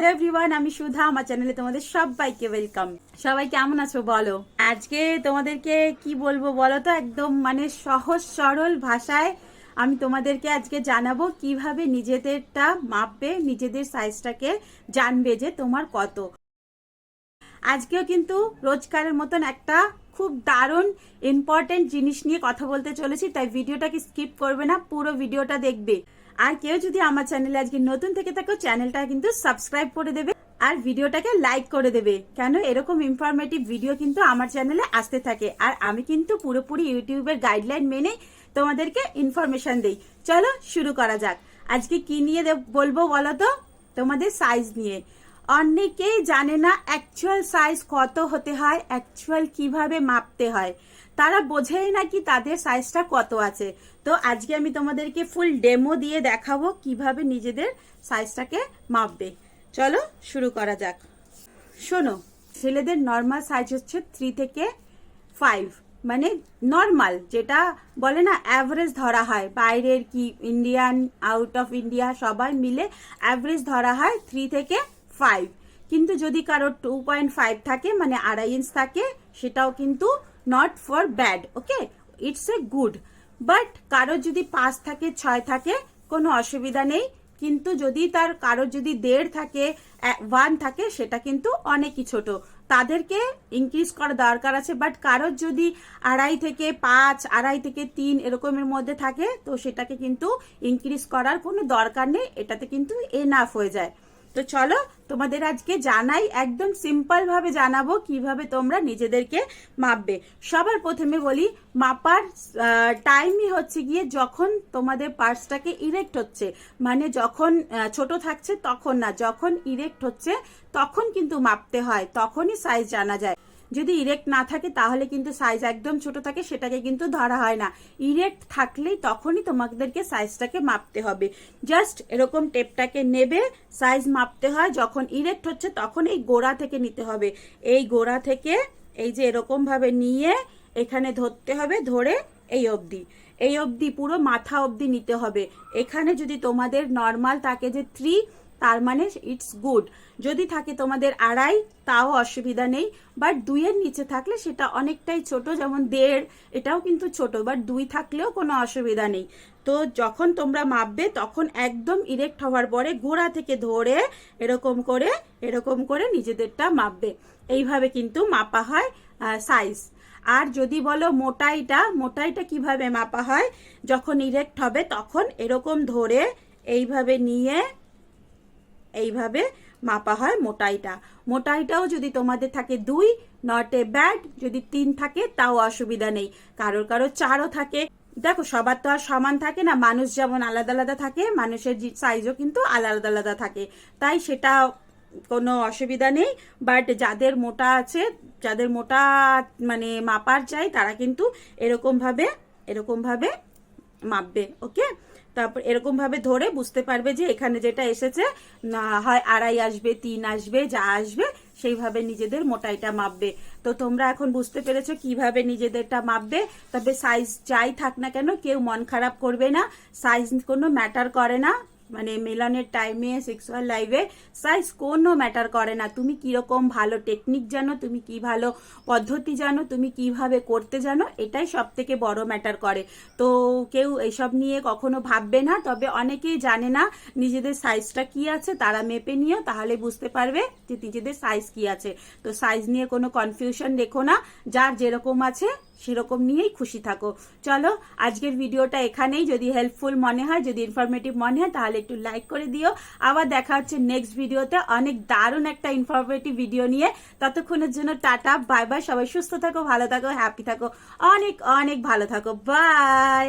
Hello everyone, আমি সুধা। আমার চ্যানেলে তোমাদের সবাইকে ওয়েলকাম। সবাই কেমন আছো বলো? আজকে তোমাদেরকে কি বলব বলো তো? একদম মানে সহজ, সরল ভাষায় আমি তোমাদেরকে আজকে জানাব কীভাবে নিজেদেরটা মাপবে, নিজেদের সাইজটাকে জানবে যে তোমার কত। আজকেও কিন্তু রোজকারের মতন একটা খুব দারুণ ইম্পর্টেন্ট জিনিস নিয়ে কথা বলতে চলেছি, তাই ভিডিওটাকে স্কিপ করবে না, পুরো ভিডিওটা দেখবে। আর কেউ যদি আমার চ্যানেলে আজকে নতুন থেকে থাকো চ্যানেলটা কিন্তু সাবস্ক্রাইব করে দেবে আর ভিডিওটাকে লাইক করে দেবে। কেন? এরকম ইনফরমেটিভ ভিডিও কিন্তু আমার চ্যানেলে আসতে থাকে। আর আমি কিন্তু পুরোপুরি ইউটিউবের গাইডলাইন মেনে তোমাদেরকে ইনফরমেশন দেই। চলো শুরু করা যাক। আজকে কি নিয়ে বলব বলো তো? তোমাদের সাইজ নিয়ে। অনেকেই জানে না অ্যাকচুয়াল সাইজ কত হতে হয় অ্যাকচুয়াল কীভাবে মাপতে হয়। তারা বোঝেই না কি তাদের সাইজটা কত আছে। তো আজকে আমি তোমাদেরকে ফুল ডেমো দিয়ে দেখাবো কীভাবে নিজেদের সাইজটাকে মাপবে। চলো শুরু করা যাক। শোনো, ছেলেদের নর্মাল সাইজ হচ্ছে থ্রি থেকে ফাইভ মানে নর্মাল যেটা বলে না অ্যাভারেজ ধরা হয়। বাইরের কি ইন্ডিয়ান আউট অফ ইন্ডিয়া সবাই মিলে অ্যাভারেজ ধরা হয় থ্রি থেকে ফাইভ কিন্তু যদি কারও টু পয়েন্ট ফাইভ থাকে মানে আড়াই ইঞ্চ থাকে, সেটাও কিন্তু not for bad okay it's a good but কারও যদি পাঁচ থাকে, ছয় থাকে, কোনো অসুবিধা নেই। কিন্তু যদি তার কারোর যদি দেড় থাকে ওয়ান থাকে, সেটা কিন্তু অনেকই ছোট। তাদেরকে ইনক্রিজ করা দরকার আছে। বাট কারোর যদি আড়াই থেকে পাঁচ, আড়াই থেকে তিন এরকমের মধ্যে থাকে, তো সেটাকে কিন্তু ইনক্রিজ করার কোনো দরকার নেই। এটাতে কিন্তু এনাফ হয়ে যায়। তো চলো তোমাদের আজকে জানাই, একদম সিম্পল ভাবে জানাব কীভাবে তোমরা নিজেদেরকে মাপবে। সবার প্রথমে বলি, মাপার টাইমই হচ্ছে গিয়ে যখন তোমাদের পার্সটাকে ইরেক্ট হচ্ছে। মানে যখন ছোট থাকছে তখন না, যখন ইরেক্ট হচ্ছে তখন কিন্তু মাপতে হয়, তখনই সাইজ জানা যায়। যদি ইরেক্ট না থাকে, তাহলে কিন্তু সাইজ একদম ছোট থাকে, সেটাকে কিন্তু ধরা হয় না। ইরেক্ট থাকলেই তখনই তোমাদেরকে সাইজটাকে মাপতে হবে। জাস্ট এরকম টেপটাকে নেবে সাইজ মাপতে হয়, যখন ইরেক্ট হচ্ছে তখন এই গোড়া থেকে নিতে হবে। এই গোড়া থেকে এই যে এরকম ভাবে নিয়ে এখানে ধরতে হবে, ধরে এই অবধি। এই অবধি পুরো মাথা অবধি নিতে হবে। এখানে যদি তোমাদের নর্মাল থাকে যে থ্রি তার মানে ইটস গুড যদি থাকে তোমাদের আড়াই, তাও অসুবিধা নেই বাট দুইয়ের নিচে থাকলে সেটা অনেকটাই ছোট, যেমন দেড়, এটাও কিন্তু ছোট বাট দুই থাকলেও কোনো অসুবিধা নেই। তো যখন তোমরা মাপবে, তখন একদম ইরেক্ট হওয়ার পরে গোড়া থেকে ধরে এরকম করে এরকম করে নিজেদেরটা মাপবে। এইভাবে কিন্তু মাপা হয় সাইজ আর যদি বলো মোটাইটা মোটাইটা কীভাবে মাপা হয়? যখন ইরেক্ট হবে, তখন এরকম ধরে এইভাবে নিয়ে এইভাবে মাপা হয় মোটাইটা। মোটাইটাও যদি তোমাদের থাকে দুই, নট এ ব্যাড। যদি তিন থাকে, তাও অসুবিধা নেই। কারোর কারোর চারও থাকে। দেখো, সবার তো আর সমান থাকে না। মানুষ যেমন আলাদা আলাদা থাকে, মানুষের সাইজও কিন্তু আলাদা আলাদা থাকে। তাই সেটা কোনো অসুবিধা নেই। বাট যাদের মোটা আছে, যাদের মোটা মানে মাপার চাই, তারা কিন্তু এরকম ভাবে এরকম ভাবে মাপবে ওকে তারপর এরকম ভাবে ধরে বুঝতে পারবে যে এখানে যেটা এসেছে হয় আড়াই আসবে, তিন আসবে, যা আসবে, সেইভাবে নিজেদের মোটাইটা মাপবে। তো তোমরা এখন বুঝতে পেরেছ কীভাবে নিজেদেরটা মাপবে। তবে সাইজ যাই থাক না কেন, কেউ মন খারাপ করবে না সাইজ কোনো ম্যাটার করে না। মানে মেলানের টাইমে সেক্সুয়াল লাইফে সাইজ কোনো ম্যাটার করে না। তুমি কীরকম ভালো টেকনিক জানো, তুমি কি ভালো পদ্ধতি জানো, তুমি কীভাবে করতে জানো, এটাই সব থেকে বড় ম্যাটার করে। তো কেউ এসব নিয়ে কখনো ভাববে না, তবে অনেকেই জানে না নিজেদের সাইজটা কি আছে, তারা মেপে নিও, তাহলে বুঝতে পারবে যে নিজেদের সাইজ কি আছে। তো সাইজ নিয়ে কোনো কনফিউশন রেখো না, যার যেরকম আছে, সেরকম নিয়েই খুশি থাকো। চলো, আজকের ভিডিওটা এখানেই। যদি হেল্পফুল মনে হয়, যদি ইনফরমেটিভ মনে হয়, তাহলে একটু লাইক করে দিও। আবার দেখা হচ্ছে নেক্সট ভিডিওতে অনেক দারুণ একটা ইনফরমেটিভ ভিডিও নিয়ে। ততক্ষণের জন্য টাটা বাই বাই সবাই সুস্থ থাকো, ভালো থাকো হ্যাপি থাকো, অনেক অনেক ভালো থাকো। বাই